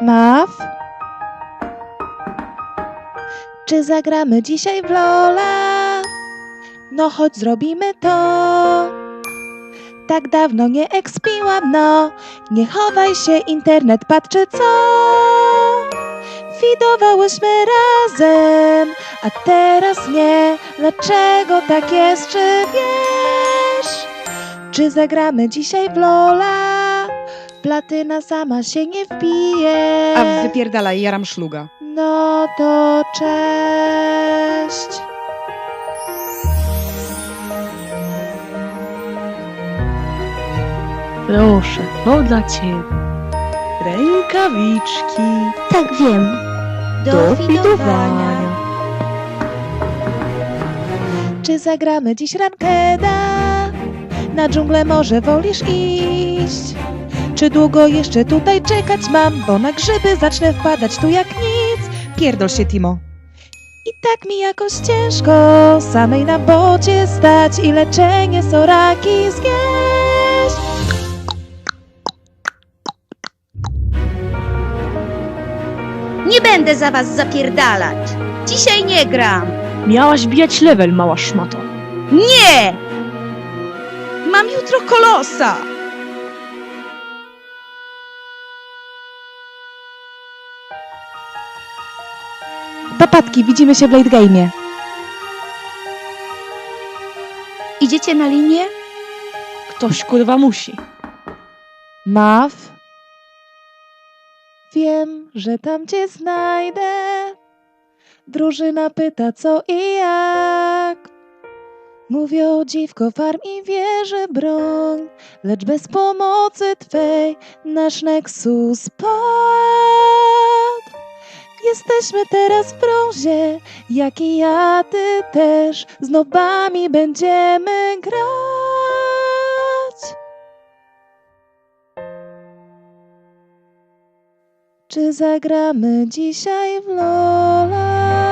Maw? Czy zagramy dzisiaj w Lola? No chodź zrobimy to. Tak dawno nie ekspiłam, no. Nie chowaj się, internet patrzy co. Widowałyśmy razem, a teraz nie. Dlaczego tak jest, czy wiesz? Czy zagramy dzisiaj w Lola? Platyna sama się nie wbije. A wypierdalaj, jaram szluga. No to cześć. Proszę, to dla ciebie. Rękawiczki Tak wiem. do fidowania. Czy zagramy dziś rankeda? Na dżunglę może wolisz iść? Czy długo jeszcze tutaj czekać mam? Bo na grzyby zacznę wpadać tu jak nic. Pierdol się, Timo. I tak mi jakoś ciężko samej na bocie stać i leczenie soraki zjeść. Nie będę za was zapierdalać. Dzisiaj nie gram. Miałaś bijać level, mała szmato. Nie! Mam jutro kolosa! Papatki, widzimy się w late game'ie. Idziecie na linię? Ktoś kurwa musi. Maw? Wiem, że tam cię znajdę. Drużyna pyta co i jak. Mówią dziwko farm i wieży broń, lecz bez pomocy twej nasz Nexus padł. Jesteśmy teraz w brązie, jak i ja, ty też. Z nobami będziemy grać. Czy zagramy dzisiaj w Lola?